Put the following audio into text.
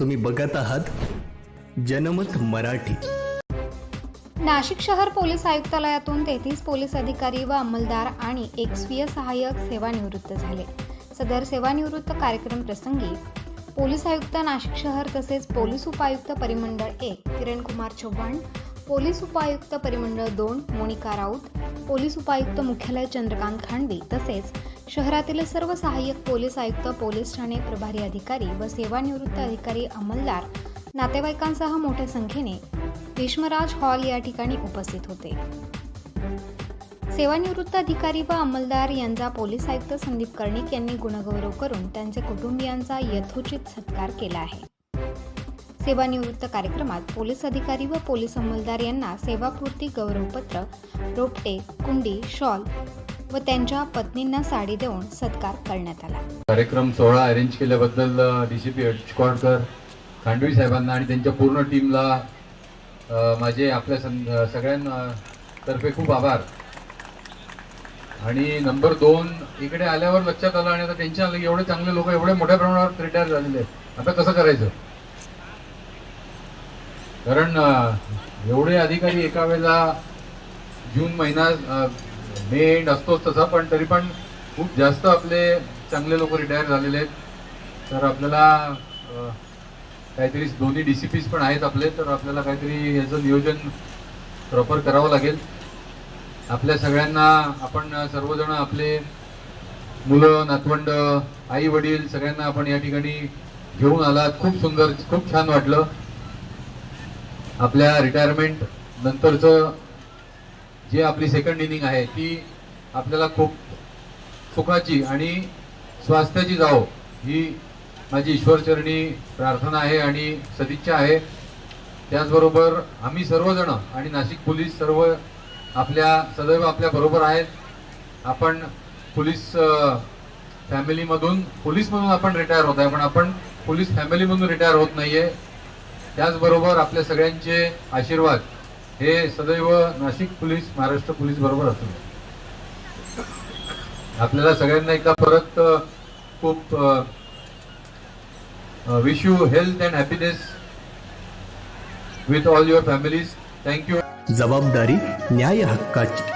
तुम्ही बघत आहात जनमत मराठी. नाशिक शहर पोलीस आयुक्तालयातून तेहतीस पोलीस अधिकारी व अंमलदार आणि एक स्वीय सहाय्यक सेवानिवृत्त झाले. सदर सेवानिवृत्त कार्यक्रम प्रसंगी पोलीस आयुक्त नाशिक शहर तसेच पोलीस उपायुक्त परिमंडळ एक किरण कुमार चव्हाण पोलीस उपायुक्त परिमंडळ दोन मोनिका राऊत पोलीस उपायुक्त मुख्यालय चंद्रकांत खांडवी तसेच शहरातील सर्व सहाय्यक पोलीस आयुक्त पोलीस ठाणे प्रभारी अधिकारी व सेवानिवृत्त अधिकारी अंमलदार नातेवाईकांसह मोठ्या संख्येने भीष्मराज हॉल या ठिकाणी उपस्थित होते. सेवानिवृत्त अधिकारी व अंमलदार यांचा पोलीस आयुक्त संदीप कर्णिक यांनी गुणगौरव करून त्यांचे कुटुंबियांचा यथोचित सत्कार केला आहे. सेवानिवृत्त कार्यक्रमात पोलीस अधिकारी व पोलीस अंमलदार यांना सेवापूर्ती गौरवपत्र रोपटे कुंडी शॉल व त्यांच्या पत्नींना साडी देऊन सत्कार करण्यात आला. कार्यक्रम सोहळा अरेंज केल्याबद्दल डी सी पी हटचकॉडकर खांडवी साहेबांना आणि त्यांच्या पूर्ण टीमला माझे आपल्या सगळ्यांना तर्फे खूप आभार. आणि नंबर दोन इकडे आल्यावर लक्षात आलं आणि आता त्यांच्या आलं एवढे चांगले लोक एवढे मोठ्या प्रमाणावर रिटायर झालेले आहेत. आता कसं करायचं? कारण एवढे अधिकारी एका वेळेला जून महिना मे एंड असतोच तसा पण तरी पण खूप जास्त आपले चांगले लोक रिटायर झालेले आहेत. तर आपल्याला काहीतरी दोन्ही डी सी पीज पण आहेत आपले तर आपल्याला काहीतरी याचं नियोजन प्रॉपर करावं लागेल. आपल्या सगळ्यांना आपण सर्वजण आपले मुलं नातवंड आई वडील सगळ्यांना आपण या ठिकाणी घेऊन आलात. खूप सुंदर खूप छान वाटलं. आपल्या रिटायरमेंट नंतरचं जे आपली सेकंड इनिंग आहे ती आपल्याला खूप सुखाची आणि स्वास्थ्याची जावो ही माझी ईश्वरचरणी प्रार्थना आहे आणि सदिच्छा आहे. त्याचबरोबर आम्ही सर्वजण आणि नाशिक पोलीस सर्व आपल्या सदैव आपल्या बरोबर आहेत. आपण पोलीस फॅमिलीमधून पोलीसमधून आपण रिटायर होत आहे पण आपण पोलीस फॅमिलीमधून रिटायर होत नाही आहे त्याचबरोबर आपल्या सगळ्यांचे आशीर्वाद. हे सदैव नाशिक पोलीस महाराष्ट्र पोलीस बरोबर असतो. आपल्याला सगळ्यांना एकदा परत खूप wish you health and happiness with all your families thank you जबाबदारी न्याय हक्काची.